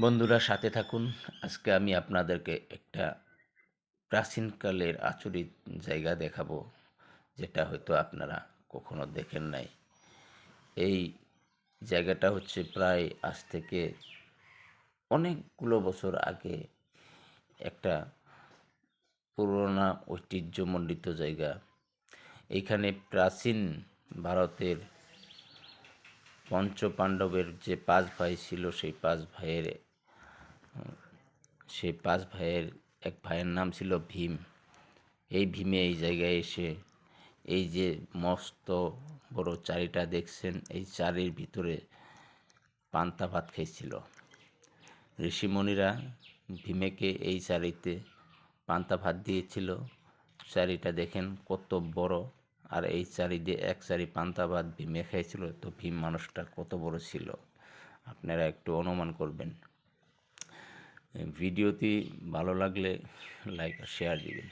বন্ধুরা, সাথে থাকুন। আজকে আমি আপনাদেরকে একটা প্রাচীনকালের আচরিত জায়গা দেখাবো, যেটা হয়তো আপনারা কখনো দেখেন নাই। এই জায়গাটা হচ্ছে প্রায় আজ থেকে অনেকগুলো বছর আগে একটা পুরোনো ঐতিহ্যমণ্ডিত জায়গা। এইখানে প্রাচীন ভারতের পঞ্চপাণ্ডবের যে পাঁচ ভাই ছিল, সেই পাঁচ ভাইয়ের সেই পাঁচ ভাইয়ের, এক ভাইয়ের নাম ছিল ভীম। এই ভীমে এই জায়গায় এসে এই যে মস্ত বড় চারিটা দেখছেন, এই চারির ভিতরে পান্তা ভাত খেয়েছিল ঋষিমণিরা ভীমেকে এই চারিতে পান্তা ভাত দিয়েছিল। চারিটা দেখেন কত বড়, আর এই চারি দিয়ে এক চারি পান্তা ভাত ভীমে খেয়েছিল তো ভীম মানুষটা কত বড় ছিল, আপনারা একটু অনুমান করবেন। ভিডিওটি ভালো লাগলে লাইক আর শেয়ার দিবেন।